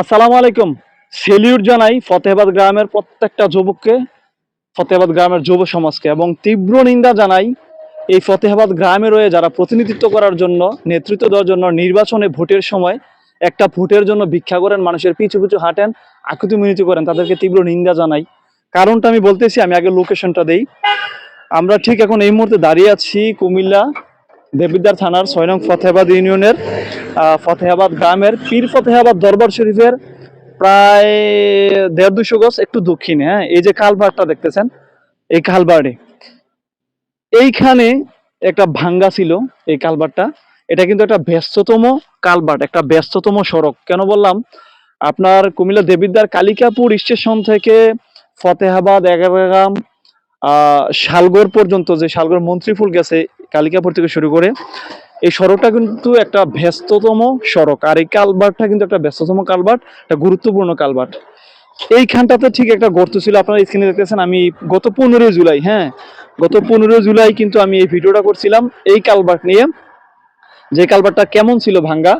আসসালামু আলাইকুম। সেলিউট জানাই ফতেহাবাদ গ্রামের প্রত্যেকটা যুবককে, ফতেহাবাদ গ্রামের যুব সমাজকে এবং তীব্র নিন্দা জানাই এই ফতেহাবাদ গ্রামে রয়ে যারা প্রতিনিধিত্ব করার জন্য, নেতৃত্ব দেওয়ার জন্য নির্বাচনে ভোটের সময় একটা ভোটের জন্য ভিক্ষা করেন, মানুষের পিছু পিছু হাঁটেন, আকুতি মিনতি করেন, তাদেরকে তীব্র নিন্দা জানাই। কারণটা আমি বলতেছি, আমি আগে লোকেশনটা দেই। আমরা ঠিক এখন এই মুহূর্তে দাঁড়িয়ে আছি কুমিল্লা দেবিদ্বার থানার ছয় নং ফতেহাবাদ ইউনিয়নের ফতেহাবাদ গ্রামের পীর ফতেহাবাদ দরবার শরীফের প্রায় দেড় দুশো গজ একটু দক্ষিণে হ্যাঁ? এই যে কালভারটা দেখতেছেন, এই কালভারে এইখানে একটা ভাঙ্গা ছিল এই কালভারটা এটা কিন্তু একটা ব্যস্ততম কালভার্ট একটা ব্যস্ততম সড়ক। কেন বললাম? আপনার কুমিল্লা দেবিদ্বার কালিকাপুর স্টেশন থেকে ফতেহাবাদ এগারোগ্রাম, আহ, শালগড় পর্যন্ত যে শালগড় মন্ত্রীফুল গেছে, কালিকাপুর থেকে শুরু করে এই সড়কটা কিন্তু একটা ব্যস্ততম সড়ক, আর এই কালভার্টটা কিন্তু একটা ব্যস্ততম কালভার্ট একটা গুরুত্বপূর্ণ কালভার্ট এইখানটাতে ঠিক একটা গর্ত ছিল, আপনারা স্ক্রিনে দেখতেছেন, আমি গত পনেরোই জুলাই হ্যাঁ গত পনেরোই জুলাই কিন্তু আমি এই ভিডিওটা করছিলাম, এই কালভার্ট নিয়ে। যে কালভার্টটা কেমন ছিল ভাঙ্গা,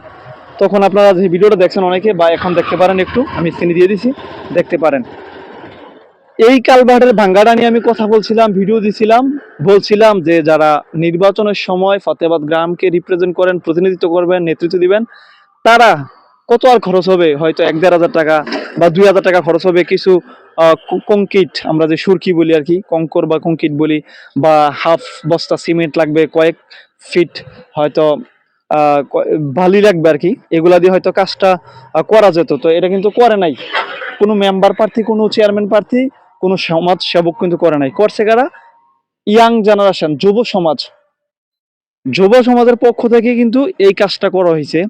তখন আপনারা যে ভিডিওটা দেখছেন অনেকে, বা এখন দেখতে পারেন একটু, আমি স্ক্রিনে দিয়ে দিছি, দেখতে পারেন। এই কালভার্টের ভাঙ্গাটা নিয়ে আমি কথা বলছিলাম ভিডিও দিছিলাম। বলছিলাম যে যারা নির্বাচনের সময় ফতেহাবাদ গ্রামকে রিপ্রেজেন্ট করেন, প্রতিনিধিত্ব করবেন, নেতৃত্ব দিবেন, তারা কত আর খরচ হবে? হয়তো এক দেড় হাজার টাকা বা দুই হাজার টাকা খরচ হবে। কিছু কংক্রিট আমরা যে সুরকি বলি আর কি, কঙ্কর বা কংক্রিট বলি, বা হাফ বস্তা সিমেন্ট লাগবে, কয়েক ফিট হয়তো বালি লাগবে আর কি। এগুলা দিয়ে হয়তো কাজটা করা যেত। তো এটা কিন্তু করে নাই। কোনো মেম্বার প্রার্থী, কোনো চেয়ারম্যান প্রার্থী কোনো সমাজ সেবক কিন্তু করে নাই। করছে কারা? ইয়াং জেনারেশন যুব সমাজ। যুব সমাজের পক্ষ থেকে কিন্তু এই কাজটা করা হয়েছে।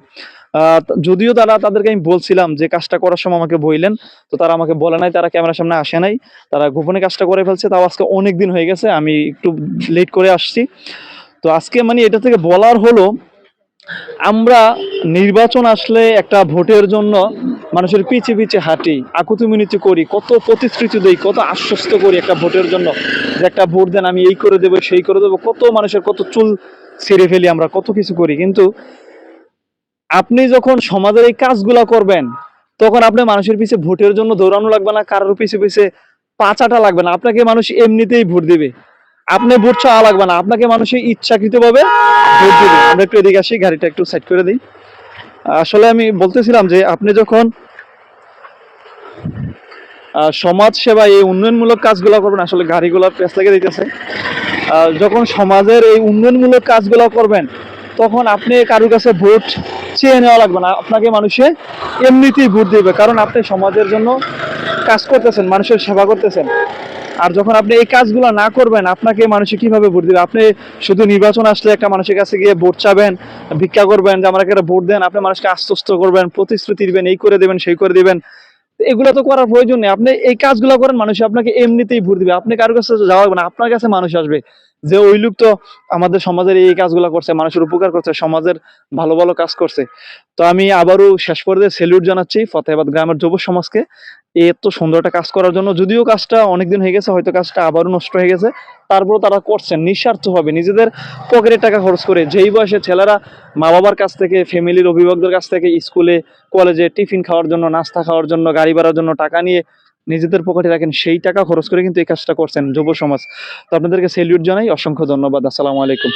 যদিও তারা তাদেরকে আমি বলছিলাম যে কাজটা করার সময় আমাকে বইলেন, তো তারা আমাকে বলে নাই, তারা ক্যামেরার সামনে আসে নাই। তারা গোপনে কাজটা করে ফেলছে, তাও আজকে অনেক দিন হয়ে গেছে, আমি একটু লেট করে আসছি। তো আজকে মানে এটা থেকে বলার হলো, আমরা নির্বাচন আসলে একটা ভোটের জন্য মানুষের পিছে পিছে হাঁটি আকুতি মিনতি করি, কত প্রতিশ্রুতি দেই, কত আশ্বস্ত করি একটা ভোটের জন্য যে একটা ভোট দেন আমি এই করে দেবো, সেই করে দেবো, কত মানুষের কত চুল ছেড়ে ফেলি আমরা, কত কিছু করি। কিন্তু আপনি যখন সমাজের এই কাজগুলা করবেন, তখন আপনি মানুষের পিছে ভোটের জন্য দৌড়ানো লাগবে না, কারোর পিছে পিছে পাচাটা লাগবে না, আপনাকে মানুষ এমনিতেই ভোট দিবে। আপনি ভোট চাওয়া লাগবে না, আপনাকে মানুষ ইচ্ছাকৃত ভাবে ভোট দিবে। আমরা একটু এদিকে আসি, গাড়িটা একটু সাইড করে দিই। আসলে আমি বলতেছিলাম যে আপনি যখন সমাজ সেবা এই উন্নয়নমূলক কাজগুলো করবেন, আসলে গাড়িগুলো পেছ লেগে দিতেছে যখন সমাজের এই উন্নয়নমূলক কাজগুলো করবেন, তখন আপনি কারোর কাছে ভোট চেয়ে নেওয়া লাগবে না, আপনাকে মানুষে এমনিতেই ভোট দিবে, কারণ আপনি সমাজের জন্য কাজ করতেছেন, মানুষের সেবা করতেছেন। আর যখন আপনি এই কাজগুলো না করবেন, আপনাকে মানুষে কীভাবে ভোট দিবে? আপনি শুধু নির্বাচন আসলে একটা মানুষের কাছে গিয়ে ভোট চাবেন, ভিক্ষা করবেন, যে আমাকে একটা ভোট দেন, আপনি মানুষকে আশ্বস্ত করবেন, প্রতিশ্রুতি দিবেন, এই করে দেবেন, সেই করে দিবেন। এগুলো তো করার প্রয়োজন নেই। আপনি এই কাজগুলো করেন, মানুষ আপনাকে এমনিতেই ভোট দিবে। আপনি কারোর কাছে যাওয়া না, আপনার কাছে মানুষ আসবে। যে ওই লোক তো আমাদের সমাজের এই কাজগুলো করছে, মানুষের উপকার করছে, সমাজের ভালো ভালো কাজ করছে। তো আমি আবারও শেষ পর্যায়ে সেলিউট জানাচ্ছি ফতেহাবাদ গ্রামের যুব সমাজকে এত সুন্দর একটা কাজ করার জন্য। যদিও কাজটা অনেকদিন হয়ে গেছে, হয়তো কাজটা আবারও নষ্ট হয়ে গেছে। তারপরেও তারা করছেন, নিঃস্বার্থভাবে নিজেদের পকেটের টাকা খরচ করে। যেই বয়সে ছেলেরা মা বাবার কাছ থেকে ফ্যামিলির অভিভাবকদের কাছ থেকে স্কুলে কলেজে টিফিন খাওয়ার জন্য, নাস্তা খাওয়ার জন্য, গাড়ি ভাড়ার জন্য টাকা নিয়ে নিজেদের পকেটে রাখেন, সেই টাকা খরচ করে কিন্তু এই কাজটা করছেন যুব সমাজ। তো আপনাদেরকে সেলিউট জানাই, অসংখ্য ধন্যবাদ, আসসালামু আলাইকুম।